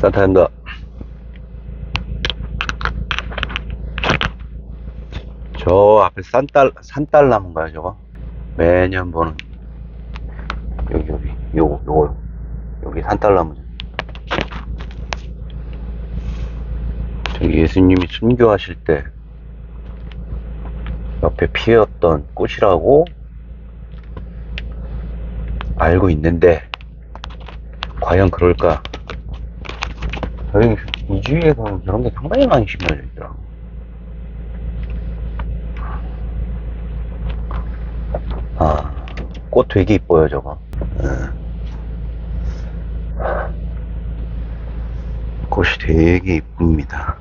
산타입니다. 저 앞에 산딸, 산딸나무인가요, 저거? 매년 보는. 여기, 여기. 요거, 요거. 여기 산딸나무죠. 저 예수님이 순교하실 때 옆에 피었던 꽃이라고 알고 있는데, 과연 그럴까? 저희 이 주위에서는 저런 게 상당히 많이 심겨져 있더라고. 아, 꽃 되게 이뻐요, 저거. 예. 꽃이 되게 이쁩니다.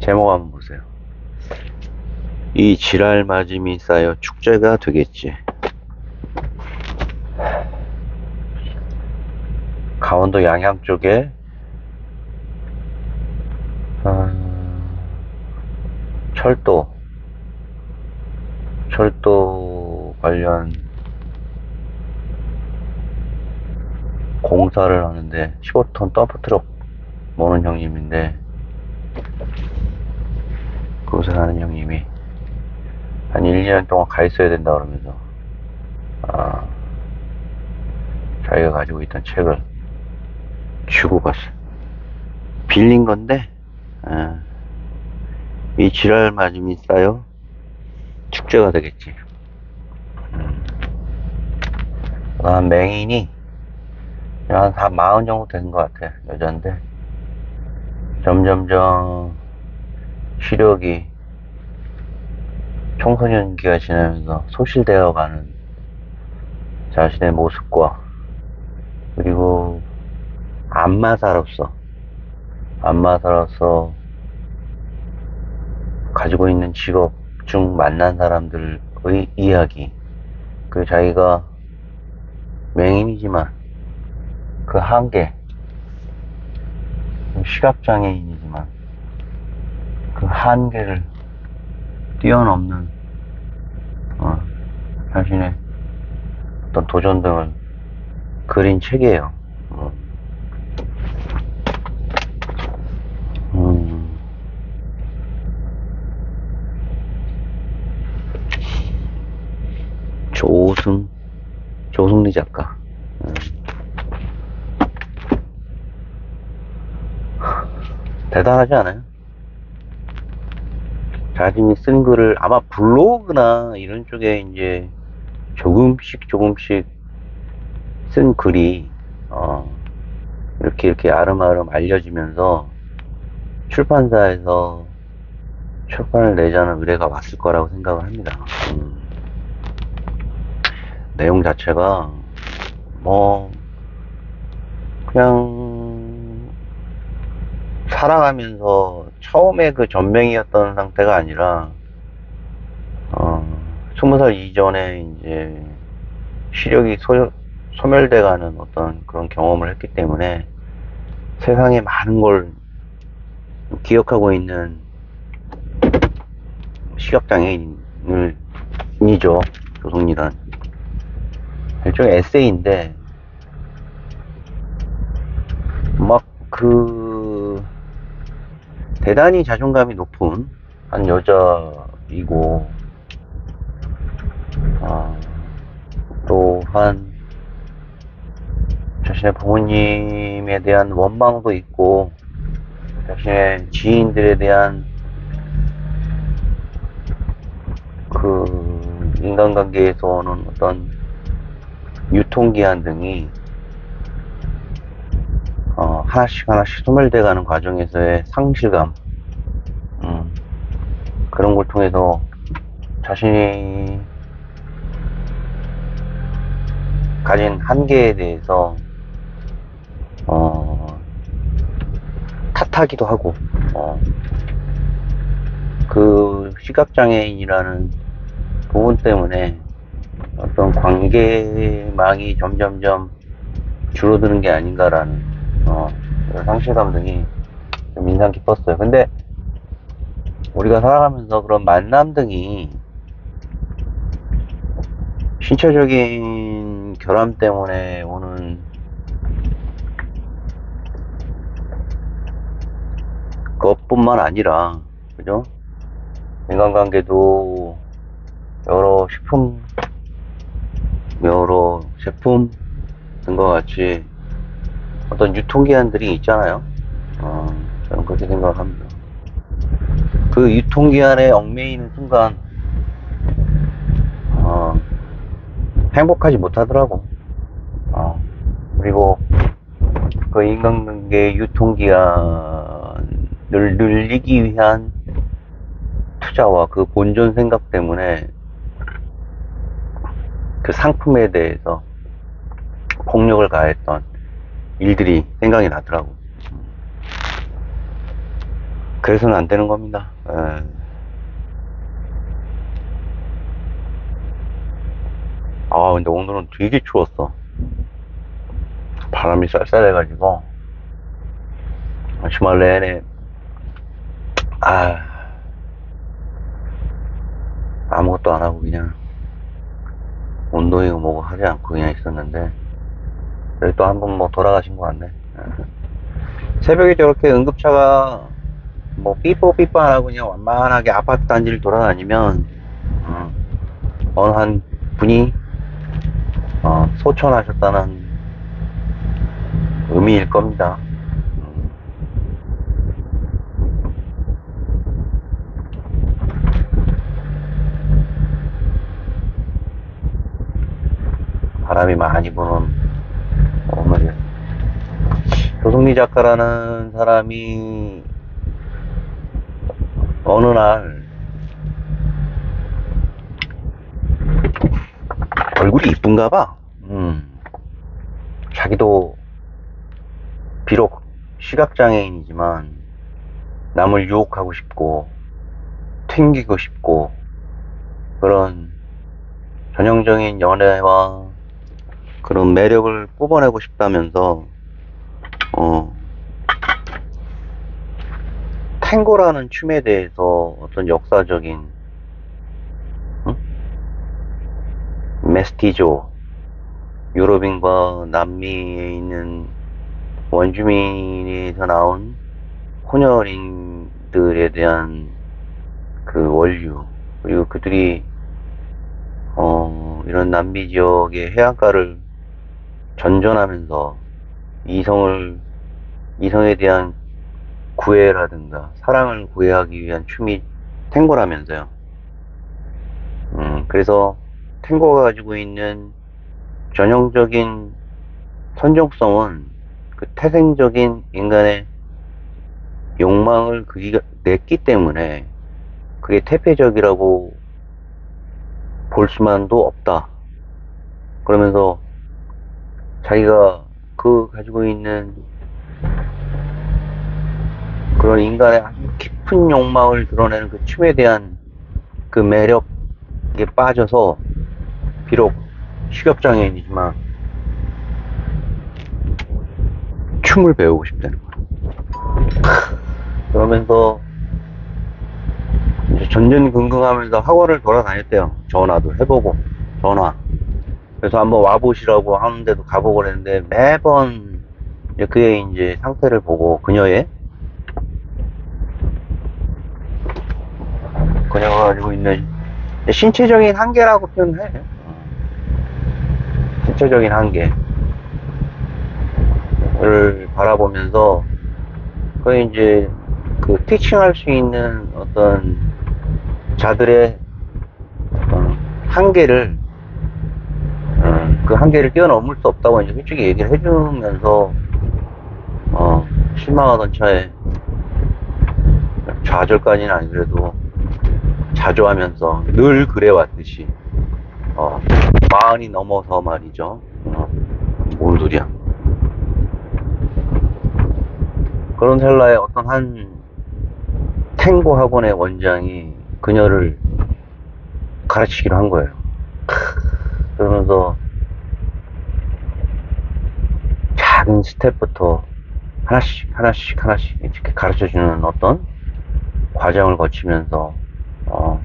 제목 한번 보세요. 이 지랄 맞음이 쌓여 축제가 되겠지. 강원도 양양 쪽에 아, 철도 철도 관련 공사를 하는데 15톤 덤프트럭 모는 형님인데 그곳에 사는 형님이 한 1, 2년 동안 가 있어야 된다 그러면서 아, 자기가 가지고 있던 책을 주고 갔어. 빌린 건데, 어, 이 지랄 맞음이 쌓여 축제가 되겠지. 음. 난 맹인이 한, 한 마흔 정도 된것 같아. 여잔데. 점점점 시력이 청소년기가 지나면서 소실되어 가는 자신의 모습과 그리고 안마사로서 안마사로서 가지고 있는 직업 중 만난 사람들의 이야기 그 자기가 맹인이지만 그 한계 시각장애인이지만 그 한계를 뛰어넘는 어, 자신의 어떤 도전 등을 그린 책이에요. 어. 음. 조승, 조승리 작가. 음. 대단하지 않아요? 자신이 쓴 글을 아마 블로그나 이런 쪽에 이제 조금씩 조금씩 쓴 글이 어, 이렇게 이렇게 아름아름 알려지면서 출판사에서 출판을 내자는 의뢰가 왔을 거라고 생각을 합니다. 음. 내용 자체가 뭐 그냥 살아가면서 처음에 그 전맹이었던 상태가 아니라 어, 스무 살 이전에 이제 시력이 소, 소멸돼가는 어떤 그런 경험을 했기 때문에 세상에 많은 걸 기억하고 있는 시각장애인을 이죠 조성리단 일종의 에세이인데 막 그 대단히 자존감이 높은 한 여자이고 아, 또한 자신의 부모님에 대한 원망도 있고 자신의 지인들에 대한 그 인간관계에서 오는 어떤 유통기한 등이 어, 하나씩 하나씩 소멸돼 가는 과정에서의 상실감 음, 그런 걸 통해서 자신이 가진 한계에 대해서 어, 탓하기도 하고 어, 그 시각장애인이라는 부분 때문에 어떤 관계망이 점점점 줄어드는 게 아닌가라는 어, 상실감 등이 좀 인상 깊었어요. 근데 우리가 살아가면서 그런 만남 등이 신체적인 결함 때문에 오는 것뿐만 아니라, 그죠? 인간관계도 여러 식품, 여러 제품 등과 같이 어떤 유통기한들이 있잖아요. 어, 저는 그렇게 생각합니다. 그 유통기한에 얽매이는 순간, 어, 행복하지 못하더라고. 어, 그리고 그 인간관계 유통기한을 늘리기 위한 투자와 그 본전 생각 때문에 그 상품에 대해서 폭력을 가했던 일들이 생각이 나더라고. 그래서는 안 되는 겁니다. 예. 아, 근데 오늘은 되게 추웠어. 바람이 쌀쌀해가지고, 주말 내내, 아, 아무것도 안 하고 그냥, 운동이고 뭐고 하지 않고 그냥 있었는데, 여기 또 한 번 뭐 돌아가신 것 같네. 새벽에 저렇게 응급차가 뭐 삐뽀 삐뽀 안 하고 그냥 완만하게 아파트 단지를 돌아다니면 음, 어느 한 분이 어, 소천하셨다는 의미일 겁니다. 음. 바람이 많이 부는 오늘이요. 조성미 작가라는 사람이 어느 날 얼굴이 이쁜가 봐. 음. 자기도 비록 시각장애인이지만 남을 유혹하고 싶고 튕기고 싶고 그런 전형적인 연애와 그런 매력을 뽑아내고 싶다면서 어 탱고라는 춤에 대해서 어떤 역사적인 응? 메스티조 유럽인과 남미에 있는 원주민에서 나온 혼혈인들에 대한 그 원류 그리고 그들이 어 이런 남미 지역의 해안가를 전전하면서 이성을 이성에 대한 구애라든가 사랑을 구애하기 위한 춤이 탱고라면서요. 음, 그래서 탱고가 가지고 있는 전형적인 선정성은 그 태생적인 인간의 욕망을 그리가 냈기 때문에 그게 태폐적이라고 볼 수만도 없다. 그러면서 자기가 그 가지고 있는 그런 인간의 아주 깊은 욕망을 드러내는 그 춤에 대한 그 매력에 빠져서 비록 시각장애인이지만 춤을 배우고 싶다는 거야. 그러면서 전전긍긍하면서 학원을 돌아다녔대요. 전화도 해보고 전화. 그래서 한번 와보시라고 하는데도 가보고 그랬는데 매번 그의 이제 상태를 보고 그녀의 그녀가 가지고 있는 신체적인 한계라고 표현해. 신체적인 한계를 바라보면서 그 이제 그 티칭할 수 있는 어떤 자들의 한계를 어, 그 한계를 뛰어넘을 수 없다고 이제 솔직히 얘기를 해주면서 어, 실망하던 차에 좌절까지는 아니더라도 자조하면서 늘 그래왔듯이 어, 마흔이 넘어서 말이죠. 어, 뭔 소리야. 그런 찰나에 어떤 한 탱고 학원의 원장이 그녀를 가르치기로 한 거예요. 그러면서 작은 스텝부터 하나씩 하나씩 하나씩 이렇게 가르쳐 주는 어떤 과정을 거치면서 어,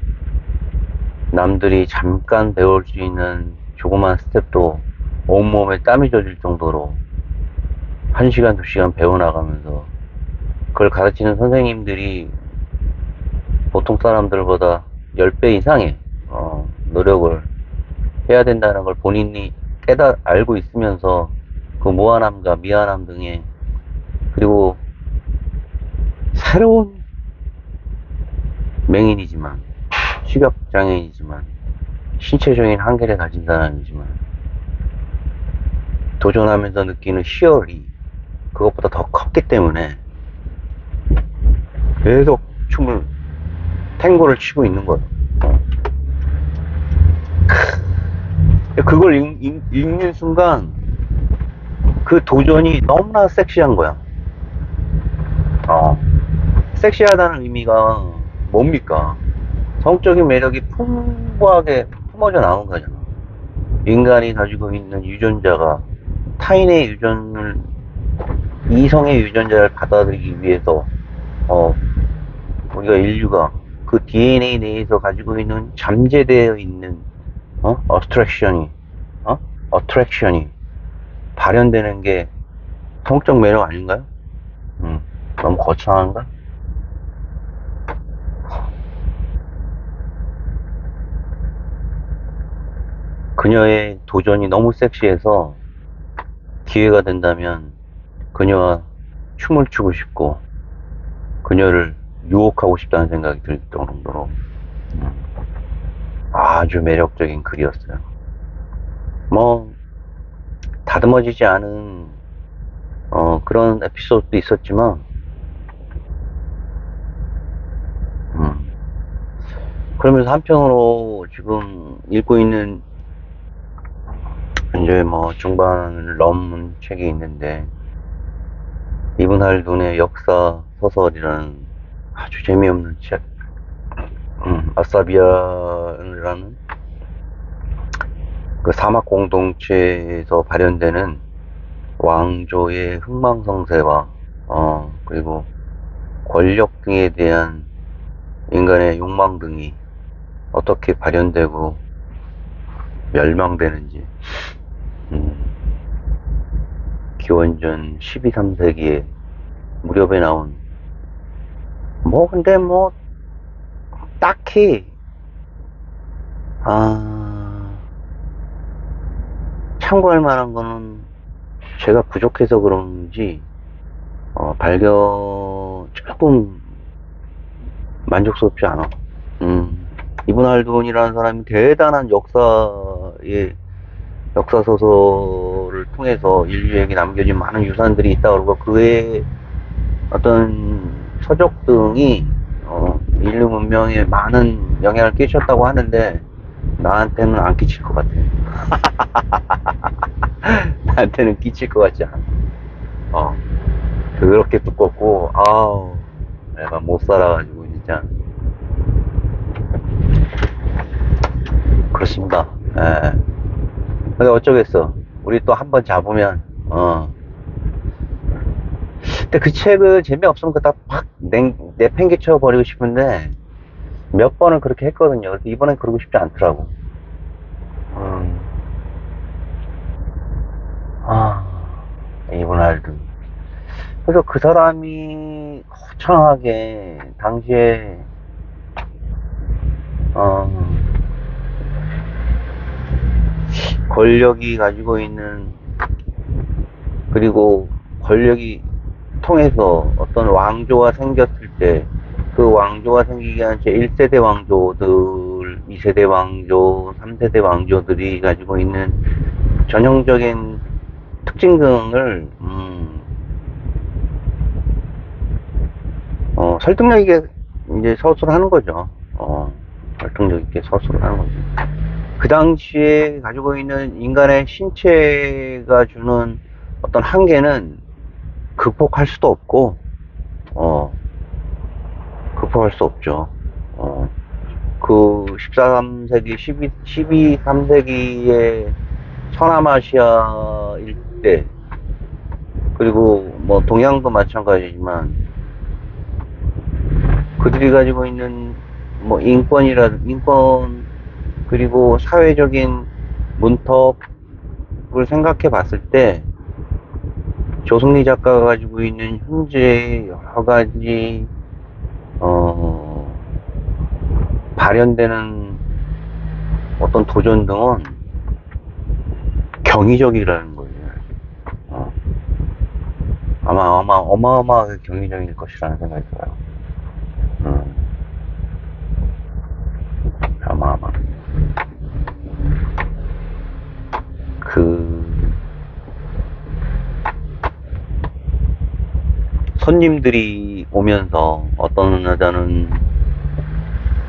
남들이 잠깐 배울 수 있는 조그만 스텝도 온몸에 땀이 젖을 정도로 한 시간, 두 시간 배워나가면서 그걸 가르치는 선생님들이 보통 사람들보다 10배 이상의 어, 노력을 해야 된다는 걸 본인이 깨달, 알고 있으면서 그 무한함과 미안함 등의 그리고 새로운 맹인이지만 시각 장애인이지만 신체적인 한계를 가진 사람이지만 도전하면서 느끼는 희열이 그것보다 더 컸기 때문에 계속 춤을 탱고를 치고 있는 거예요. 크. 그걸 읽, 읽- 읽는 순간 그 도전이 너무나 섹시한 거야. 어. 섹시하다는 의미가 뭡니까? 성적인 매력이 풍부하게 품어져 나온 거잖아. 인간이 가지고 있는 유전자가 타인의 유전을 이성의 유전자를 받아들이기 위해서 어 우리가 인류가 그 DNA 내에서 가지고 있는 잠재되어 있는 어 어트랙션이 어 어트랙션이 발현되는 게 성적 매력 아닌가요? 음 너무 거창한가? 그녀의 도전이 너무 섹시해서 기회가 된다면 그녀와 춤을 추고 싶고 그녀를 유혹하고 싶다는 생각이 들 정도로 음, 아주 매력적인 글이었어요. 뭐 다듬어지지 않은 어, 그런 에피소드도 있었지만 음, 그러면서 한편으로 지금 읽고 있는 이제 뭐 중반을 넘은 책이 있는데 이분 할둔의 역사 소설이라는 아주 재미없는 책 음, 아사비아라는 그 사막 공동체에서 발현되는 왕조의 흥망성쇠와 어 그리고 권력 등에 대한 인간의 욕망 등이 어떻게 발현되고 멸망되는지. 음, 기원전 12, 3세기에 무렵에 나온 뭐 근데 뭐 딱히 아 참고할 만한 거는 제가 부족해서 그런지 어, 발견 조금 만족스럽지 않아. 음, 이분 할돈이라는 사람이 대단한 역사의 역사 소설을 통해서 인류에게 남겨진 많은 유산들이 있다 그러고 그의 어떤 서적 등이 어, 인류 문명에 많은 영향을 끼쳤다고 하는데 나한테는 안 끼칠 것 같아. 나한테는 끼칠 것 같지 않아. 어, 그렇게 두껍고 아우 내가 못 살아가지고 진짜 그렇습니다. 예. 근데 어쩌겠어. 우리 또 한 번 잡으면, 어. 근데 그 책을 재미없으면 그다 팍 냉, 내팽개쳐 버리고 싶은데, 몇 번을 그렇게 했거든요. 이번엔 그러고 싶지 않더라고. 음. 아, 이분 알든. 그래서 그 사람이 거창하게, 당시에, 어, 권력이 가지고 있는 그리고 권력이 통해서 어떤 왕조가 생겼을 때 그 왕조가 생기기 위한 제 1세대 왕조들, 2세대 왕조, 3세대 왕조들이 가지고 있는 전형적인 특징 등을 음, 어, 설득력 있게 이제 서술을 하는 거죠. 어, 설득력 있게 서술을 하는 거죠. 그 당시에 가지고 있는 인간의 신체가 주는 어떤 한계는 극복할 수도 없고, 어, 극복할 수 없죠. 어, 그 13세기, 12, 12, 3세기의 서남아시아 일대, 그리고 뭐 동양도 마찬가지지만, 그들이 가지고 있는 뭐 인권이라, 인권, 그리고 사회적인 문턱, 쪽을 생각해 봤을 때 조승리 작가가 가지고 있는 현재 여러 가지 어, 발현되는 어떤 도전 등은 경이적이라는 거예요. 어. 아마 아마 어마어마하게 경이적일 것이라는 생각이 들어요. 음. 아마 아마 그 손님들이 오면서 어떤 여자는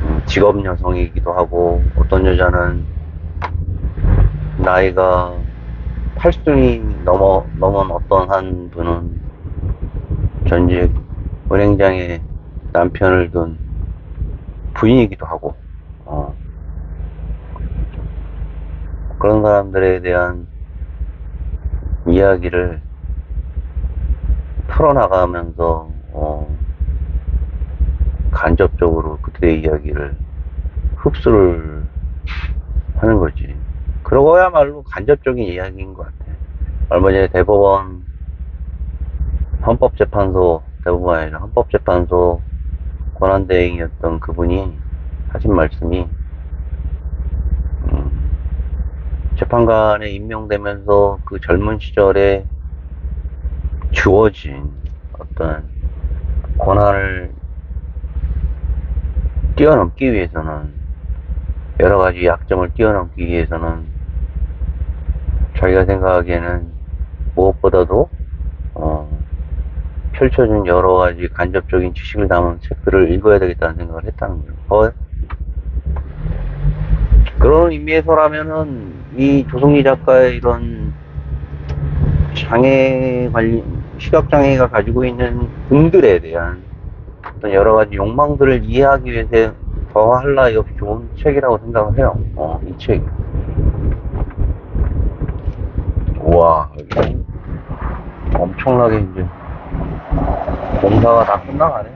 음, 직업 여성이기도 하고 어떤 여자는 나이가 80이 넘어 넘은 어떤 한 분은 전직 은행장에 남편을 둔 부인이기도 하고 어, 그런 사람들에 대한 이야기를 풀어나가면서 어, 간접적으로 그들의 이야기를 흡수를 하는 거지. 그러고야말로 간접적인 이야기인 것 같아. 얼마 전에 대법원 헌법재판소 대법원 아니라 헌법재판소 권한대행이었던 그분이 하신 말씀이 음, 재판관에 임명되면서 그 젊은 시절에 주어진 어떤 권한을 뛰어넘기 위해서는 여러 가지 약점을 뛰어넘기 위해서는 자기가 생각하기에는 무엇보다도 어, 펼쳐진 여러 가지 간접적인 지식을 담은 책들을 읽어야 되겠다는 생각을 했다는 거예요. 어, 그런 의미에서라면은 이 조성리 작가의 이런 장애 관리 시각 장애가 가지고 있는 분들에 대한 어떤 여러 가지 욕망들을 이해하기 위해서 더할 나위 없이 좋은 책이라고 생각을 해요. 어, 이 책이. 우와, 여기 엄청나게 이제 공사가 다 끝나가네.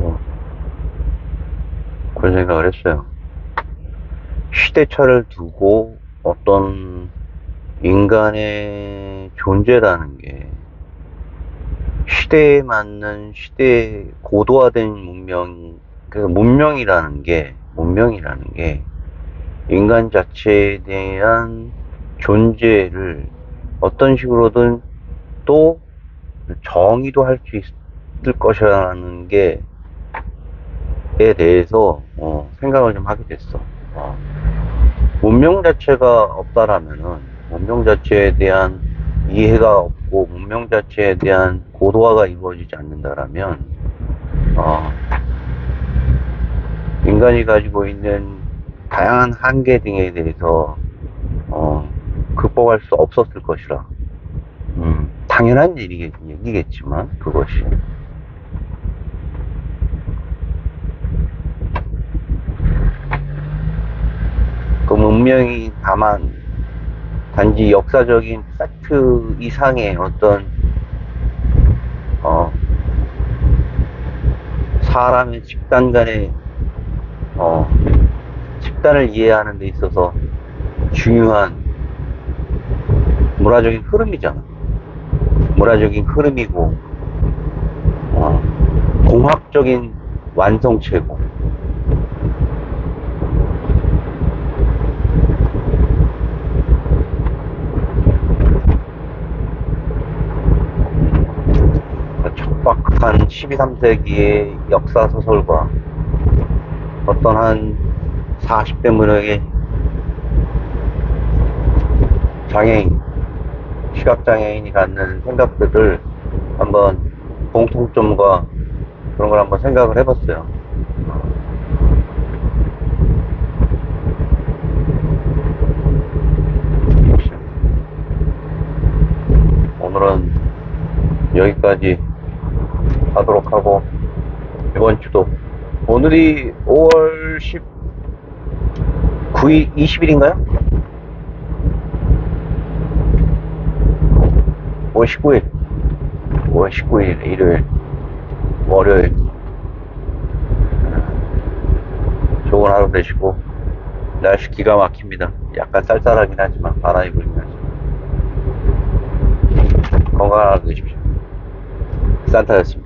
어, 그런 생각을 했어요. 시대차를 두고 어떤 인간의 존재라는 게 시대에 맞는 시대에 고도화된 문명, 그래서 문명이라는 게, 문명이라는 게 인간 자체에 대한 존재를 어떤 식으로든 또 정의도 할 수 있을 것이라는 게, 에 대해서 어, 생각을 좀 하게 됐어. 어. 문명 자체가 없다라면은 문명 자체에 대한 이해가 없고 문명 자체에 대한 고도화가 이루어지지 않는다라면 어, 인간이 가지고 있는 다양한 한계 등에 대해서 어, 극복할 수 없었을 것이라 음, 당연한 일이겠, 얘기겠지만 그것이 그 문명이 다만 단지 역사적인 팩트 이상의 어떤 어 사람의 집단 간의 어 집단을 이해하는 데 있어서 중요한 문화적인 흐름이잖아. 문화적인 흐름이고 어, 공학적인 완성체고 12, 3세기의 역사 소설과 어떤 한 40대 문학의 장애인, 시각장애인이 갖는 생각들을 한번 공통점과 그런 걸 한번 생각을 해봤어요. 오늘은 여기까지 하도록 하고 이번 주도 오늘이 5월 19일 20일인가요? 5월 19일 5월 19일 일요일 월요일 좋은 하루 되시고 날씨 기가 막힙니다. 약간 쌀쌀하긴 하지만 바람이 불면서 건강하게 되십시오. 산타였습니다.